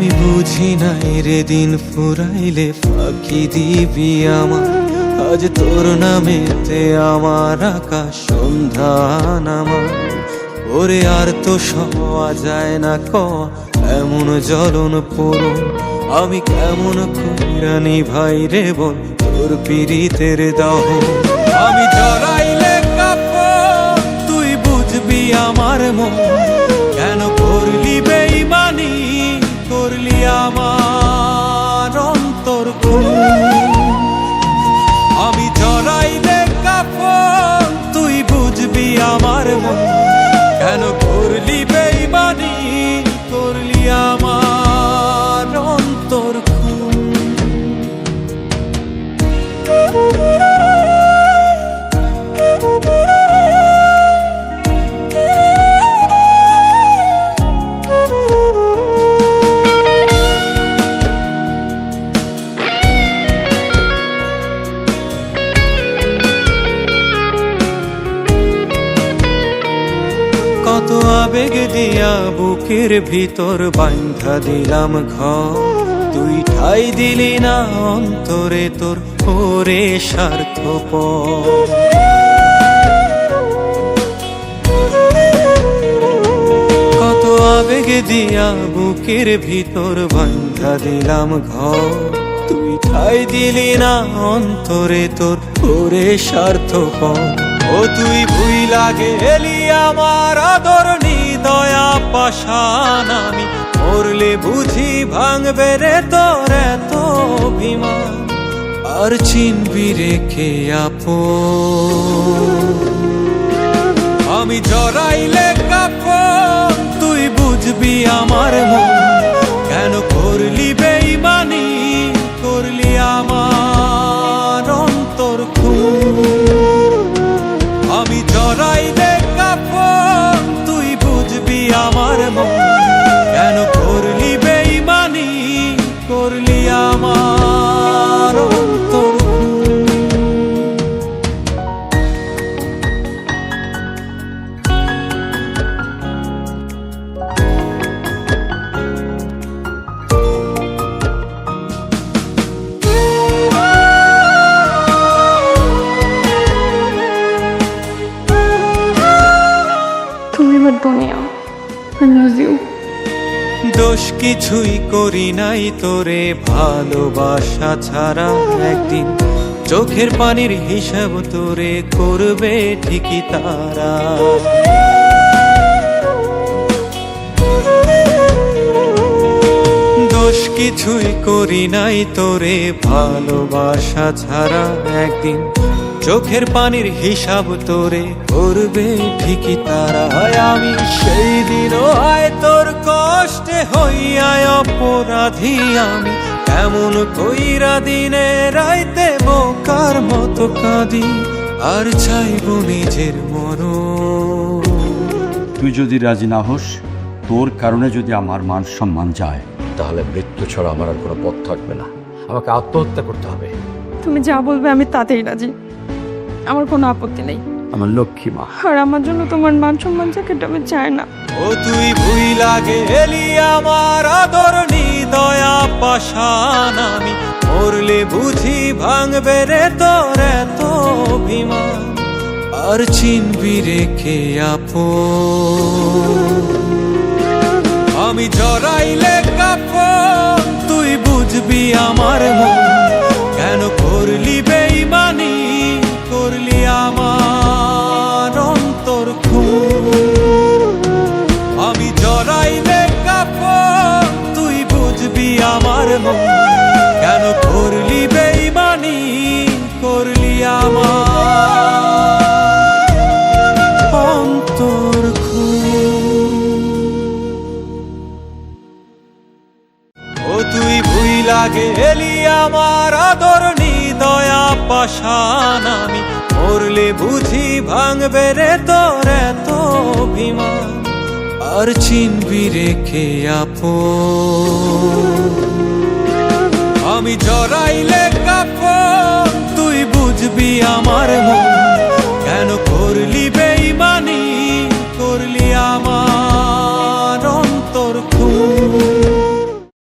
আমি বুঝি নাই রে দিন ফুরাইলে ফাঁকি দিবি আমার আজ তোর নামেতে আমার আকাশ সন্ধ্যা নামা ওরে আর তো সওয়া যায় না ক, এমন জ্বলন পূরণ আমি কেমন কইরানি ভাই রে বল, তোর পীড়িতের দাহ। আমি জড়াইলে অন্তর আবেগ দিয়া বুকের ভিতর বান্ধা দিলাম ঘর। তুই ঠাই দিলি না অন্তরে তোর ওরে স্বার্থ কত আবেগ দিয়া বুকের ভিতর বান্ধা দিলাম ঘর। তুই ঠাই দিলি না অন্তরে তোর ওরে স্বার্থ ও তুই ভুই লাগে এলি আমার আদর পাশান আমি মরলে বুঝি ভাঙবে রে তোর এত অভিমান। আর চিনবি রেখে আপো আমি জড়াইলে কাপ তুই বুঝবি আমার মন। আমার মন। দোষ কিছুই করি নাই তোরে, ভালোবাসা ছাড়া একদিন চোখের পানির হিসাব তোরে করবে ঠিকই তারা। দোষ কিছুই করি নাই তোরে, ভালোবাসা ছাড়া একদিন চোখের পানির হিসাব তোরে করবে ঠিকই তারা। আমি হইয়ায় অপরাধী আমি। কেমন কইরা দিনে রাইতে বোকার মতো কাঁদি। আর চাইব নিজের মরণ। তুই যদি রাজি না হোস তোর কারণে যদি আমার মান সম্মান যায় তাহলে মৃত্যু ছাড়া আমার আর কোনো পথ থাকবে না। আমাকে আত্মহত্যা করতে হবে। তুমি যা বলবে আমি তাতেই রাজি। আমার কোনো আপত্তি নেই। আমার লক্ষ্মী মা। আর আমার জন্য তোমার মান সম্মান যাকে এটা আমি চাই না। ও তুই ভুই লাগে এলি আমার আদর দয়া পাশান আমি। মরলে বুঝি ভাঙবে রে তোর এত অভিমান। আর চিনবি রেখে আপো আমি জড়াইলে আমার অন্তর ও এলি আমার আদর দয়া পাশান আমি। মরলে বুঝি ভাঙবে রে তোর এত অভিমান। আর চিনবি রেখে আপো আমি জড়াইলে কাপন তুই বুঝবি আমার